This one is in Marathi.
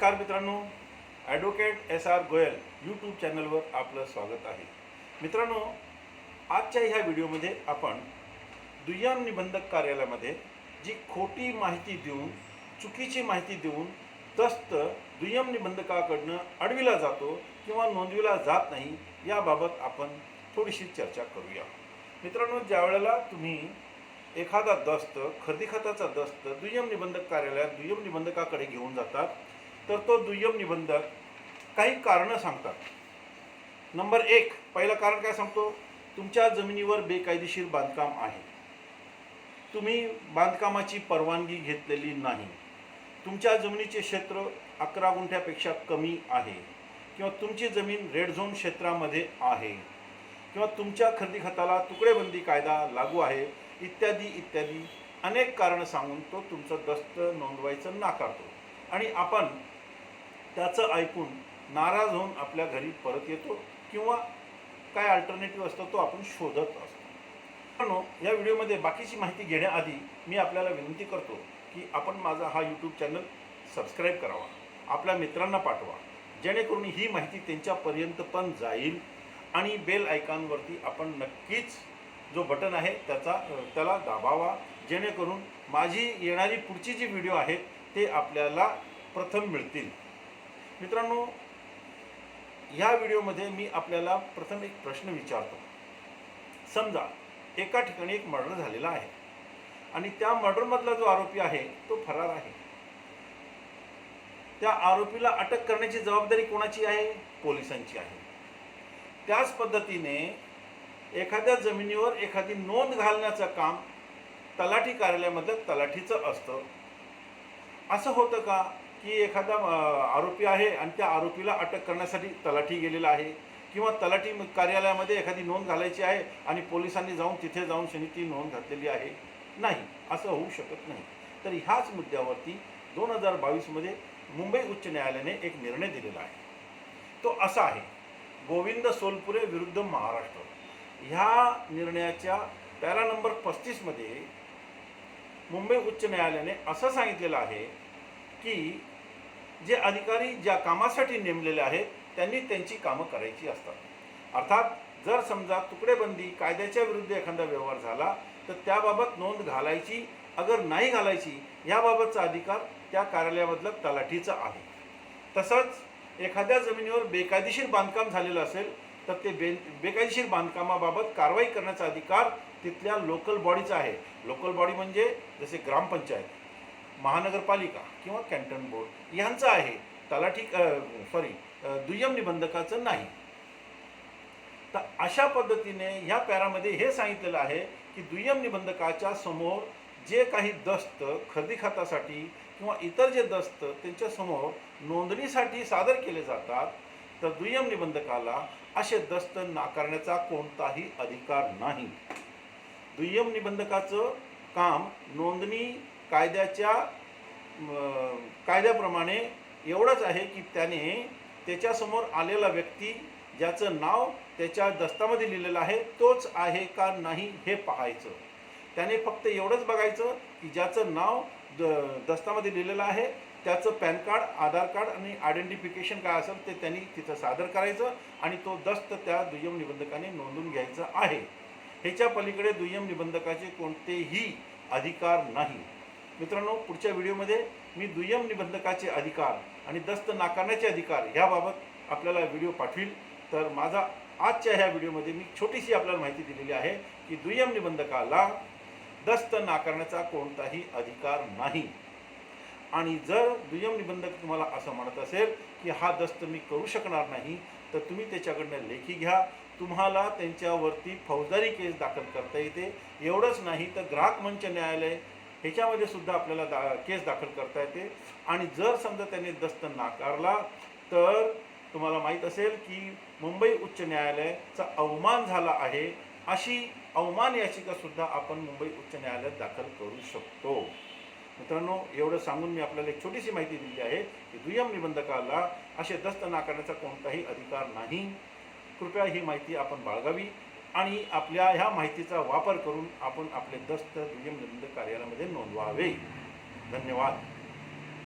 नमस्कार मित्रांनो. Advocate S R Goyal YouTube चॅनलवर आपलं स्वागत आहे. मित्रांनो आजच्या ह्या व्हिडिओमध्ये आपण दुय्यम निबंधक कार्यालयामध्ये जी खोटी माहिती देऊन चुकीची माहिती देऊन तस्त दुय्यम निबंधकाकडनं अडविला जातो किंवा नोंदविला जात नाही याबाबत आपण थोडीशी चर्चा करूया. मित्रांनो ज्यावेळेला तुम्ही एखादा दस्त खरेदी खताचा दस्त दुय्यम निबंधक कार्यालयात दुय्यम निबंधकाकडे घेऊन जातात तर तो दुय्यम निबंधक काही कारणं सांगतात. नंबर एक पहिलं कारण काय सांगतो? तुमच्या जमिनीवर बेकायदेशीर बांधकाम आहे. तुम्ही बांधकामाची परवानगी घेतलेली नाही. तुमच्या जमिनीचे क्षेत्र अकरा गुंठ्यापेक्षा कमी आहे किंवा तुमची जमीन रेड झोन क्षेत्रामध्ये आहे किंवा तुमच्या खरेदी खताला तुकडेबंदी कायदा लागू आहे इत्यादी इत्यादी अनेक कारणं सांगून तो तुमचं दस्त नोंदवायचं नाकारतो. आणि आपण त्याचं ऐकून नाराज होऊन आपल्या घरी परत येतो किंवा काय अल्टरनेटिव्ह असतो तो आपण शोधत असतो. पण या व्हिडिओमध्ये बाकीची माहिती घेण्याआधी मी आपल्याला विनंती करतो की आपण माझा हा यूट्यूब चॅनल सबस्क्राईब करावा आपल्या मित्रांना पाठवा जेणेकरून ही माहिती त्यांच्यापर्यंत पण जाईल आणि बेल आयकॉनवरती आपण नक्कीच जो बटन आहे त्याचा त्याला दाबावा जेणेकरून माझी येणारी पुढची जी व्हिडिओ आहेत ते आपल्याला प्रथम मिळतील. मित्रांनो ह्या व्हिडिओमध्ये मी आपल्याला प्रथम एक प्रश्न विचारतो. समजा एका ठिकाणी एक मर्डर झालेला आहे आणि त्या मर्डरमधला जो आरोपी आहे तो फरार आहे. त्या आरोपीला अटक करण्याची जबाबदारी कोणाची आहे? पोलिसांची आहे. त्याच पद्धतीने एखाद्या जमिनीवर एखादी नोंद घालण्याचं काम तलाठी कार्यालयामधलं तलाठीचं असतं. असं होतं का की एखादा आरोपी आहे आणि त्या आरोपीला अटक करण्यासाठी तलाठी गेलेला आहे? किंवा तलाठी कार्यालयामध्ये एखादी नोंद घालायची आहे आणि पोलिसांनी जाऊन तिथे जाऊन शनी ती नोंद घातलेली आहे? नाही असं होऊ शकत नाही. तर ह्याच मुद्द्यावरती दोन हजार बावीसमध्ये मुंबई उच्च न्यायालयाने एक निर्णय दिलेला आहे. तो असा आहे. गोविंद सोलपुरे विरुद्ध महाराष्ट्र. ह्या निर्णयाच्या पॅरा नंबर पस्तीसमध्ये मुंबई उच्च न्यायालयाने असं सांगितलेलं आहे की जे अधिकारी ज्या कामासाठी नेमलेले आहेत त्यांनी त्यांची कामं करायची असतात. अर्थात जर समजा तुकडेबंदी कायद्याच्या विरुद्ध एखादा व्यवहार झाला तर त्याबाबत नोंद घालायची अगर नाही घालायची याबाबतचा अधिकार त्या कार्यालयामधलं तलाठीचा आहे. तसंच एखाद्या जमिनीवर बेकायदेशीर बांधकाम झालेलं असेल तर ते बे बेकायदेशीर बांधकामाबाबत कारवाई करण्याचा अधिकार तिथल्या लोकल बॉडीचा आहे. लोकल बॉडी म्हणजे जसे ग्रामपंचायत. महानगरपालिका किंवा कॅन्टन बोर्ड यांचं आहे. तलाठी सॉरी दुय्यम निबंधकाचं नाही. तर अशा पद्धतीने ह्या पॅरामध्ये हे सांगितलेलं आहे की दुय्यम निबंधकाच्या समोर जे काही दस्त खरेदी खातासाठी किंवा इतर जे दस्त त्यांच्यासमोर नोंदणीसाठी सादर केले जातात तर दुय्यम निबंधकाला असे दस्त नाकारण्याचा कोणताही अधिकार नाही. दुय्यम निबंधकाचं काम नोंदणी कायद्याच्या कायद्याप्रमाणे एवढंच आहे की त्याने त्याच्यासमोर आलेला व्यक्ती ज्याचं नाव त्याच्या दस्तामध्ये लिहिलेलं आहे तोच आहे का नाही हे पाहायचं. त्याने फक्त एवढंच बघायचं की ज्याचं नाव द दस्तामध्ये लिहिलेलं आहे त्याचं पॅन कार्ड आधार कार्ड आणि आयडेंटिफिकेशन काय असेल ते त्यांनी तिथं सादर करायचं आणि तो दस्त त्या दुय्यम निबंधकाने नोंदून घ्यायचा आहे. ह्याच्या पलीकडे दुय्यम निबंधकाचे कोणतेही अधिकार नाही. मित्रांनो पुढच्या व्हिडिओमध्ये मी दुय्यम निबंधकाचे अधिकार आणि दस्त नाकारण्याचे अधिकार ह्याबाबत आपल्याला व्हिडिओ पाठवील. तर माझा आजच्या ह्या व्हिडिओमध्ये मी छोटीशी आपल्याला माहिती दिलेली आहे की दुय्यम निबंधकाला दस्त नाकारण्याचा कोणताही अधिकार नाही. आणि जर दुय्यम निबंधक तुम्हाला असं म्हणत असेल की हा दस्त मी करू शकणार नाही तर तुम्ही त्याच्याकडनं लेखी घ्या. तुम्हाला त्यांच्यावरती फौजदारी केस दाखल करता येते. एवढंच नाही तर ग्राहक मंच न्यायालय ह्याच्यामध्ये सुद्धा आपल्याला दा केस दाखल करता येते. आणि जर समजा त्याने दस्त नाकारला तर तुम्हाला माहीत असेल की मुंबई उच्च न्यायालयाचा अवमान झाला आहे. अशी अवमान याचिकासुद्धा आपण मुंबई उच्च न्यायालयात दाखल करू शकतो. मित्रांनो एवढं सांगून मी आपल्याला एक छोटीशी माहिती दिली आहे की दुय्यम निबंधकाला असे दस्त नाकारण्याचा कोणताही अधिकार नाही. कृपया ही माहिती आपण बाळगावी. आणि आपल्या ह्या माहितीचा वापर करून आपण आपले दस्त दुय्यम कार्यालयामध्ये नोंदवावे. धन्यवाद.